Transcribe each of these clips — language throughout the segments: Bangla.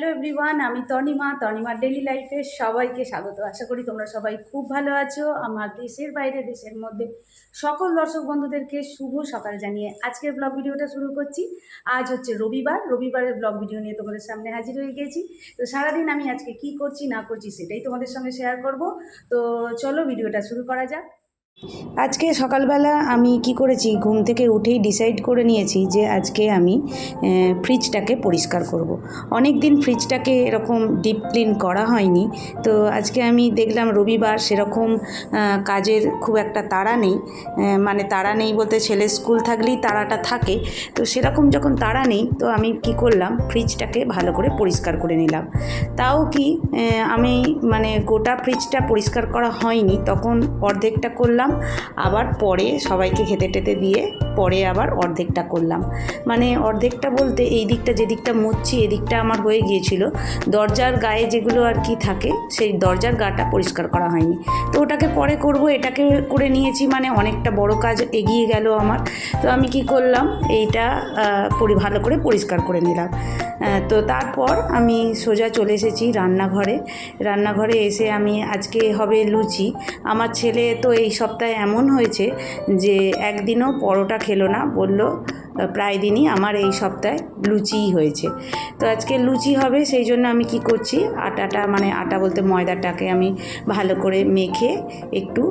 হ্যালো এভরিওয়ান আমি তনিমা, তনিমার ডেলি লাইফে সবাইকে স্বাগত। আশা করি তোমরা সবাই খুব ভালো আছো। আমার দেশের বাইরে, দেশের মধ্যে সকল দর্শক বন্ধুদেরকে শুভ সকাল জানিয়ে আজকের ব্লগ ভিডিওটা শুরু করছি। আজ হচ্ছে রবিবার। রবিবারের ব্লগ ভিডিও নিয়ে তোমাদের সামনে হাজির হয়ে গেছি। তো সারাদিন আমি আজকে কি করছি, না করছি সেটাই তোমাদের সঙ্গে শেয়ার করব। তো চলো ভিডিওটা শুরু করা যাক। আজকে সকালবেলা আমি কি করেছি? ঘুম থেকে উঠেই ডিসাইড করে নিয়েছি যে আজকে আমি ফ্রিজটাকে পরিষ্কার করব। অনেক দিন ফ্রিজটাকে এরকম ডিপ ক্লিন করা হয়নি। তো আজকে আমি দেখলাম রবিবার সেরকম কাজের খুব একটা তাড়া নেই। মানে তাড়া নেই বলতে ছেলে স্কুল থাকলেই তাড়াটা থাকে। তো সেরকম যখন তাড়া নেই, তো আমি কি করলাম? ফ্রিজটাকে ভালো করে পরিষ্কার করে নিলাম। তাও কি আমি মানে গোটা ফ্রিজটা পরিষ্কার করা হয়নি। তখন অর্ধেকটা করলাম আবার পরে সবাইকে খেতে টেতে দিয়ে পরে আবার অর্ধেকটা করলাম। মানে অর্ধেকটা বলতে এই দিকটা যে দিকটা মুছছি এদিকটা আমার হয়ে গিয়েছিল। দরজার গায়ে যেগুলো আর কি থাকে, সেই দরজার গাটা পরিষ্কার করা হয়নি। তো ওটাকে পরে করব, এটাকে করে নিয়েছি মানে অনেকটা বড় কাজ এগিয়ে গেল আমার। তো আমি কি করলাম, এইটা পরি, ভালো করে পরিষ্কার করে নিলাম। তো তারপর আমি সোজা চলে এসেছি রান্নাঘরে। রান্নাঘরে এসে আমি আজকে হবে লুচি। আমার ছেলে তো এই সপ্তাহে এমন হয়েছে যে একদিনও পরোটা খেলো না বলল প্রায় দিনই আমার এই সপ্তাহে লুচিই হয়েছে। তো আজকে লুচি হবে, সেই জন্য আমি কি করছি, আটাটা মানে আটা বলতে ময়দাটাকে আমি ভালো করে মেখে একটু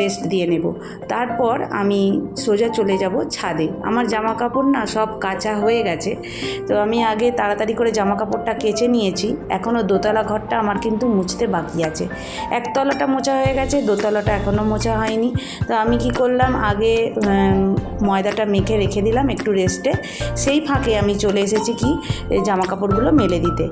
রেস্ট দিয়ে নেব। তারপর আমি সোজা চলে যাব ছাদে। আমার জামা কাপড় না সব কাঁচা হয়ে গেছে। তো আমি আগে তাড়াতাড়ি করে জামা কাপড়টা কেচে নিয়েছি। এখনও দোতলা ঘরটা আমার কিন্তু মুছতে বাকি আছে। একতলাটা মোছা হয়ে গেছে, দোতলাটা এখনও মোছা হয়নি। তো আমি কি করলাম, আগে ময়দাটা মেখে রেখে দিলাম একটু রেস্টে সেই ফাঁকে আমি চলে এসেছি কি জামা কাপড়গুলো মেলে দিতে।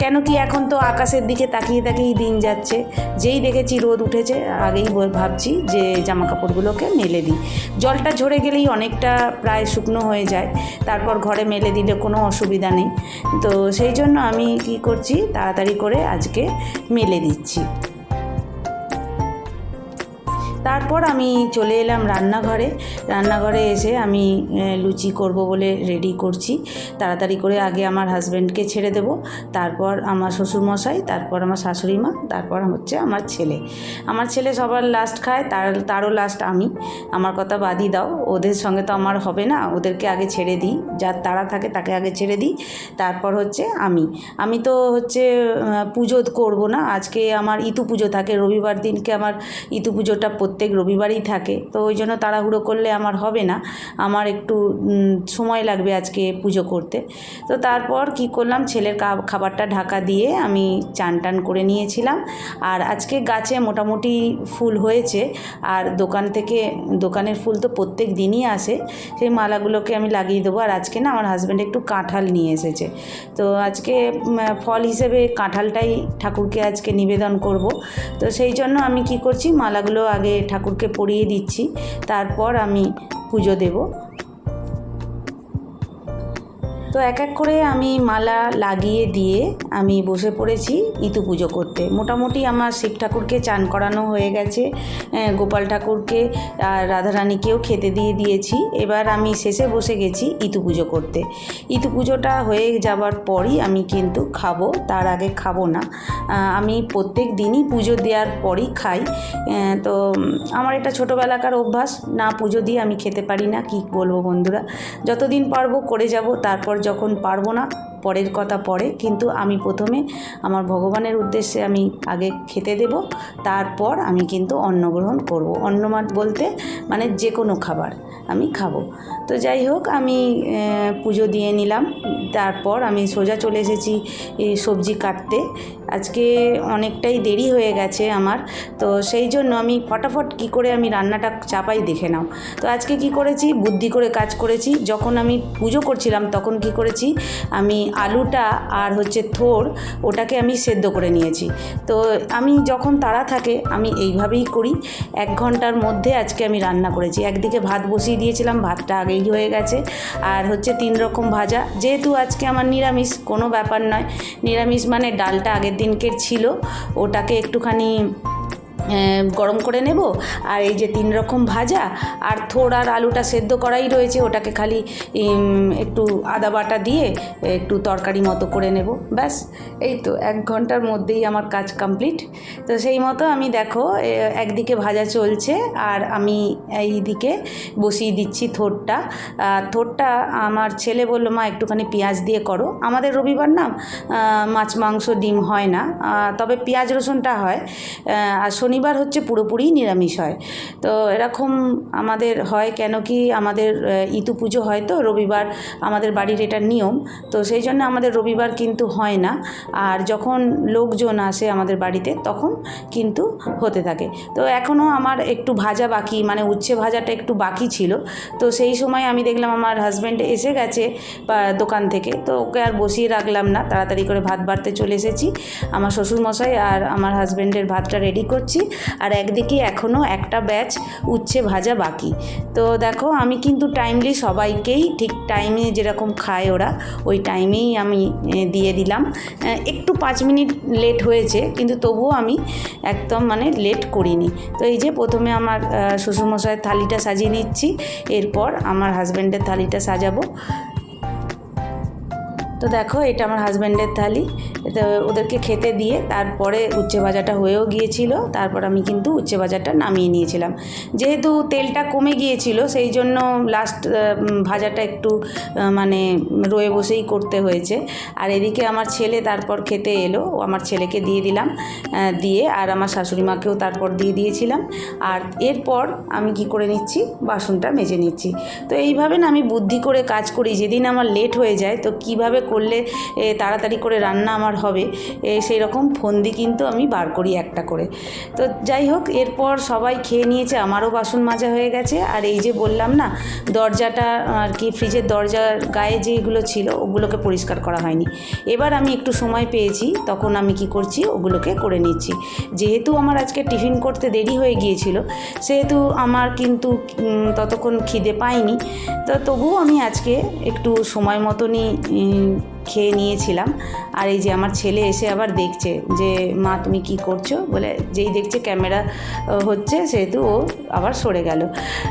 কেন কি এখন তো আকাশের দিকে তাকিয়ে তাকিয়েই দিন যাচ্ছে। যেই দেখেছি রোদ উঠেছে, আগেই ভাবছি যে জামা কাপড়গুলোকে মেলে দিই। জলটা ঝরে গেলেই অনেকটা প্রায় শুকনো হয়ে যায়। তারপর ঘরে মেলে দিলে কোনো অসুবিধা নেই। তো সেই জন্য আমি কি করছি, তাড়াতাড়ি করে আজকে মেলে দিচ্ছি। তারপর আমি চলে এলাম রান্নাঘরে। রান্নাঘরে এসে আমি লুচি করব বলে রেডি করছি। তাড়াতাড়ি করে আগে আমার হাজব্যান্ডকে ছেড়ে দেব। তারপর আমার শ্বশুরমশাই, তারপর আমার শাশুড়ি মা, তারপর হচ্ছে আমার ছেলে। আমার ছেলে সবার লাস্ট খায়, তার, তারও লাস্ট আমি। আমার কথা বাদই দাও। ওদের সঙ্গে তো আমার হবে না। ওদেরকে আগে ছেড়ে দিই। যার তাড়া থাকে তাকে আগে ছেড়ে দিই। তারপর হচ্ছে আমি। আমি তো হচ্ছে পুজো করব না। আজকে আমার ইতু পুজো থাকে। রবিবার দিনকে আমার ইতু পুজোটা রবিবারই থাকে। তো ওই জন্য তাড়াহুড়ো করলে আমার হবে না। আমার একটু সময় লাগবে আজকে পুজো করতে। তো তারপর কি করলাম, ছেলের খাবারটা ঢাকা দিয়ে আমি চান টান করে নিয়েছিলাম। আর আজকে গাছে মোটামুটি ফুল হয়েছে। আর দোকান থেকে, দোকানের ফুল তো প্রত্যেক দিনই আসে। সেই মালাগুলোকে আমি লাগিয়ে দেবো। আর আজকে না আমার হাজব্যান্ড একটু কাঁঠাল নিয়ে এসেছে। তো আজকে ফল হিসেবে কাঁঠালটাই ঠাকুরকে আজকে নিবেদন করব। তো সেই জন্য আমি কি করছি, মালাগুলো আগে ঠাকুরকে পরিয়ে দিচ্ছি। তারপর আমি পুজো দেবো। তো এক এক করে আমি মালা লাগিয়ে দিয়ে আমি বসে পড়েছি ইতু পুজো করতে। মোটামুটি আমার শিব ঠাকুরকে চান করানো হয়ে গেছে গোপাল ঠাকুরকে আর রাধারানীকেও খেতে দিয়ে দিয়েছি। এবার আমি শেষে বসে গেছি ইতু পুজো করতে। ইতু পুজোটা হয়ে যাবার পরই আমি কিন্তু খাব, তার আগে খাব না। আমি প্রত্যেক দিনই পুজো দেওয়ার পরই খাই। তো আমার এটা ছোটোবেলাকার অভ্যাস, না পুজো দিয়ে আমি খেতে পারি না, কি বলব বন্ধুরা? যতদিন পারব করে যাব, তারপর যখন পারব না পরের কথা পরে, কিন্তু আমি প্রথমে আমার ভগবানের উদ্দেশ্যে আমি আগে খেতে দেব, তারপর আমি কিন্তু অন্ন গ্রহণ করব। অন্ন মা- বলতে মানে যে কোনো খাবার আমি খাব। তো যাই হোক, আমি পুজো দিয়ে নিলাম, তারপর আমি সোজা চলে এসেছি সবজি কাটতে। আজকে অনেকটাই দেরি হয়ে গেছে আমার, তো সেই জন্য আমি ফটাফট কি করে আমি রান্নাটা চাপাই দেখে নাও। তো আজকে কি করেছি? বুদ্ধি করে কাজ করেছি। যখন আমি পুজো করছিলাম, তখন কি করেছি? আমি আলুটা আর হচ্ছে থোর, ওটাকে আমি সেদ্ধ করে নিয়েছি। তো আমি যখন তাড়া থাকে, আমি এইভাবেই করি। এক ঘণ্টার মধ্যে আজকে আমি রান্না করেছি। একদিকে ভাত বসিয়ে দিয়েছিলাম, ভাতটা আগেই হয়ে গেছে। আর হচ্ছে তিন রকম ভাজা। যেহেতু আজকে আমার নিরামিষ, কোনো ব্যাপার নয়। নিরামিষ মানে ডালটা আগের দিনকের ছিল। ওটাকে একটুখানি গরম করে নেব, আর এই যে তিন রকম ভাজা, আর থোড় আর আলুটা সেদ্ধ করাই রয়েছে, ওটাকে খালি একটু আদা বাটা দিয়ে, একটু তরকারি মতো করে নেব। ব্যাস, এই তো, এক ঘণ্টার মধ্যেই আমার কাজ কমপ্লিট তো সেই মতো আমি দেখো একদিকে ভাজা চলছে, আর আমি এই দিকে বসিয়ে দিচ্ছি থোরটা থোরটা আমার ছেলে বলল, মা, একটুখানি পেঁয়াজ দিয়ে করো। আমাদের রবিবার না মাছ, মাংস, ডিম হয় না। তবে পেঁয়াজ রসুনটা হয়। আর শনিবার হচ্ছে পুরোপুরি নিরামিষ হয়। তো এরকম আমাদের হয় কেন কি আমাদের ইতু পুজো হয় তো, রবিবার আমাদের বাড়ির এটা নিয়ম। তো সেই জন্য আমাদের রবিবার কিন্তু হয় না। আর যখন লোকজন আসে আমাদের বাড়িতে, তখন কিন্তু হতে থাকে। তো এখনও আমার একটু ভাজা বাকি মানে উচ্ছে ভাজাটা একটু বাকি ছিল। তো সেই সময় আমি দেখলাম আমার হাজব্যান্ড এসে গেছে দোকান থেকে। তো ওকে আর বসিয়ে রাখলাম না। তাড়াতাড়ি করে ভাত বাড়তে চলে এসেছি। আমার শ্বশুরমশাই আর আমার হাজব্যান্ডের ভাতটা রেডি করছি। আর একদিকে এখনও একটা ব্যাচ উচ্ছে ভাজা বাকি। তো দেখো, আমি কিন্তু টাইমলি সবাইকেই ঠিক টাইমে যেরকম খায় ওরা, ওই টাইমেই আমি দিয়ে দিলাম। একটু পাঁচ মিনিট লেট হয়েছে, কিন্তু তবুও আমি একদম মানে লেট করিনি। তো এই যে প্রথমে আমার শ্বশুরমশাইয়ের থালিটা সাজিয়ে নিচ্ছি, এরপর আমার হাজব্যান্ডের থালিটা সাজাবো। তো দেখো, এটা আমার হাজব্যান্ডের থালি। তো ওদেরকে খেতে দিয়ে তারপরে উচ্ছে ভাজাটা হয়েও গিয়েছিল। তারপর আমি কিন্তু উচ্ছে ভাজাটা নামিয়ে নিয়েছিলাম। যেহেতু তেলটা কমে গিয়েছিল, সেই জন্য লাস্ট ভাজাটা একটু মানে রয়ে বসেই করতে হয়েছে। আর এদিকে আমার ছেলে তারপর খেতে এলো। আমার ছেলেকে দিয়ে দিলাম দিয়ে আর আমার শাশুড়ি মাকেও তারপর দিয়ে দিয়েছিলাম। আর এরপর আমি কি করে নিচ্ছি? বাসনটা মেজে নিচ্ছি। তো এইভাবে না আমি বুদ্ধি করে কাজ করি। যেদিন আমার লেট হয়ে যায়, তো কীভাবে করলে তাড়াতাড়ি করে রান্না আমার হবে। সেই রকম ফন্দি কিন্তু আমি বার করি একটা করে। তো যাই হোক, এরপর সবাই খেয়ে নিয়েছে, আমারও বাসন মাজা হয়ে গেছে। আর এই যে বললাম না, দরজাটা আর কি, ফ্রিজের দরজার গায়ে যেগুলো ছিল, ওগুলোকে পরিষ্কার করা হয়নি। এবার আমি একটু সময় পেয়েছি, তখন আমি কি করছি, ওগুলোকে করে নিচ্ছি। যেহেতু আমার আজকে টিফিন করতে দেরি হয়ে গিয়েছিল, সেহেতু আমার কিন্তু ততক্ষণ খিদে পাইনি। তো তবুও আমি আজকে একটু সময় মতনই খেয়ে নিয়েছিলাম। আর এই যে আমার ছেলে এসে আবার দেখছে যে, মা, তুমি কি করছ? বলে, যেই দেখছে ক্যামেরা হচ্ছে সেহেতু ও আবার সরে গেল।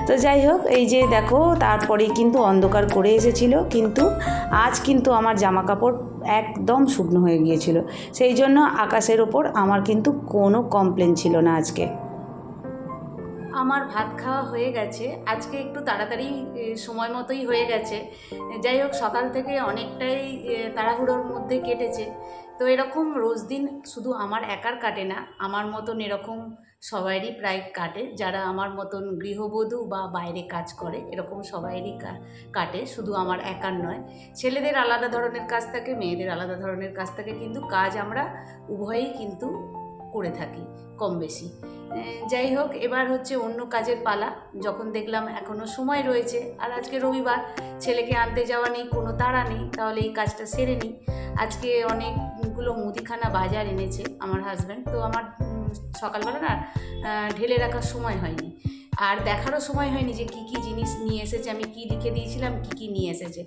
তো যাই হোক, এই যে দেখো তারপরেই কিন্তু অন্ধকার করে এসেছিল। কিন্তু আজ কিন্তু আমার জামা কাপড় একদম শুকনো হয়ে গিয়েছিল। সেই জন্য আকাশের ওপর আমার কিন্তু কোনো কমপ্লেন ছিল না আজকে। আমার ভাত খাওয়া হয়ে গেছে। আজকে একটু তাড়াতাড়ি সময় মতোই হয়ে গেছে। যাই হোক, সকাল থেকে অনেকটাই তাড়াহুড়োর মধ্যে কেটেছে। তো এরকম রোজ দিন শুধু আমার একার কাটে না, আমার মতন এরকম সবাইরই প্রায় কাটে। যারা আমার মতন গৃহবধূ বা বাইরে কাজ করে, এরকম সবাইরই কাটে। শুধু আমার একার নয়। ছেলেদের আলাদা ধরনের কাজ থাকে, মেয়েদের আলাদা ধরনের কাজ থাকে। কিন্তু কাজ আমরা উভয়েই কিন্তু করে থাকি, কম বেশি। যাই হোক, এবার হচ্ছে অন্য কাজের পালা। যখন দেখলাম এখনও সময় রয়েছে, আর আজকে রবিবার, ছেলেকে আনতে যাওয়া নেই, কোনো তাড়া নেই, তাহলে এই কাজটা সেরে নিই। আজকে অনেকগুলো মুদিখানা বাজার এনেছে আমার হাজব্যান্ড তো আমার সকালবেলা না ঢেলে রাখার সময় হয়নি। আর দেখারও সময় হয়নি যে কি কী জিনিস নিয়ে এসেছে, আমি কি লিখে দিয়েছিলাম, কি কি নিয়ে এসেছে।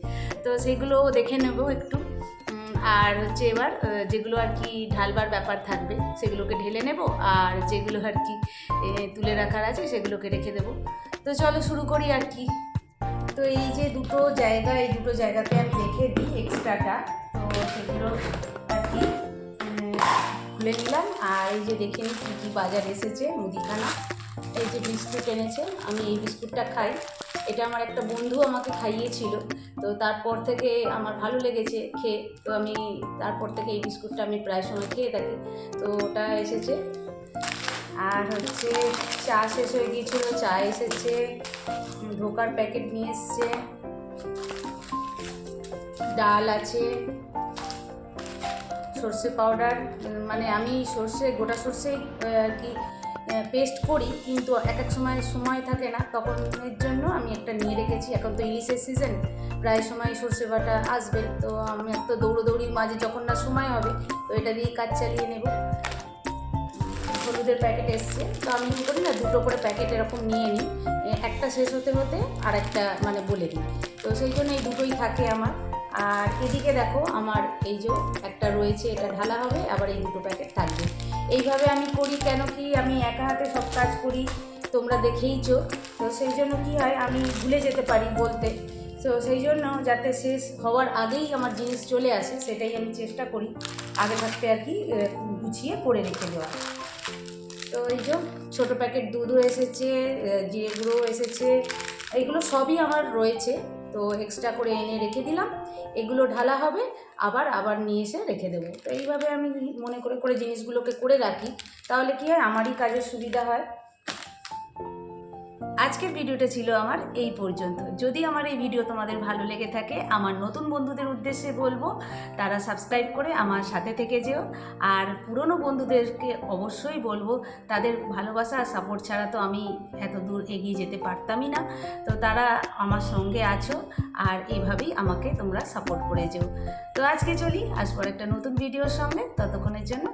তো সেগুলো দেখে নেব একটু। আর হচ্ছে এবার যেগুলো আর কি ঢালবার ব্যাপার থাকবে, সেগুলোকে ঢেলে নেব, আর যেগুলো আর কি তুলে রাখার আছে, সেগুলোকে রেখে দেব। তো চলো শুরু করি আর কি। তো এই যে দুটো জায়গা, এই দুটো জায়গাতে আমি রেখে দিই এক্সট্রাটা তো সেগুলো আর কি খুলে নিলাম। আর এই যে দেখে নিই কী কী বাজার এসেছে, মুদিখানা। এই যে বিস্কুট এনেছে, আমি এই বিস্কুটটা খাই। এটা আমার একটা বন্ধু আমাকে খাইয়েছিল, তো তারপর থেকে আমার ভালো লেগেছে খেয়ে, তো আমি তারপর থেকে এই বিস্কুটটা আমি প্রায় সময় খেয়ে থাকি। তো ওটা এসেছে। আর হচ্ছে চা শেষ হয়ে গিয়েছিল, চা এসেছে, ধোকার প্যাকেট নিয়ে এসছে, ডাল আছে, সর্ষে পাউডার মানে আমি সর্ষে, গোটা সর্ষেই আর কি পেস্ট করি, কিন্তু এক এক সময় সময় থাকে না। তখন এর জন্য আমি একটা নিয়ে রেখেছি। এখন তো ইলিশের সিজন প্রায় সময় সর্ষে বাটা আসবে। তো আমি তো দৌড়োদৌড়ির মাঝে যখন না সময় হবে, তো এটা দিয়েই কাজ চালিয়ে নেব। হলুদের প্যাকেট এসছে। তো আমি কী করি না, দুটো করে প্যাকেট এরকম নিয়ে নিই। একটা শেষ হতে হতে আর একটা মানে বলে দিই। তো সেই জন্য এই দুটোই থাকে আমার। আর এদিকে দেখো, আমার এই যে একটা রয়েছে, এটা ঢালা হবে, আবার এই দুটো প্যাকেট থাকবে। এইভাবে আমি করি, কেন কি আমি একা হাতে সব কাজ করি, তোমরা দেখেইছো। তো সেই জন্য কি হয়, আমি ভুলে যেতে পারি বলতে। তো সেই জন্য যাতে শেষ হওয়ার আগেই আমার জিনিস চলে আসে, সেটাই আমি চেষ্টা করি। আগে থাকতে আর কি গুছিয়ে করে রেখে দেওয়া। তো এই যে ছোটো প্যাকেট দুধও এসেছে জিরে গুঁড়ো এসেছে এইগুলো সবই আমার রয়েছে। তো এক্সট্রা করে এনে রেখে দিলাম। এগুলো ঢালা হবে, আবার আবার নিয়ে এসে রেখে দেবো। তো এইভাবে আমি মনে করে করে জিনিসগুলোকে করে রাখি। তাহলে কী হয়? আমারই কাজের সুবিধা হয়। আজকের ভিডিওটা ছিল আমার এই পর্যন্ত। যদি আমার এই ভিডিও তোমাদের ভালো লেগে থাকে, আমার নতুন বন্ধুদের উদ্দেশ্যে বলব, তারা সাবস্ক্রাইব করে আমার সাথে থেকে যেও। আর পুরনো বন্ধুদেরকে অবশ্যই বলব, তাদের ভালোবাসা আর সাপোর্ট ছাড়া তো আমি এত দূর এগিয়ে যেতে পারতামই না। তো তারা আমার সঙ্গে আছো আর এভাবেই আমাকে তোমরা সাপোর্ট করে যেও। তো আজকে চলি আসবার একটা নতুন ভিডিওর সঙ্গে। ততক্ষণের জন্য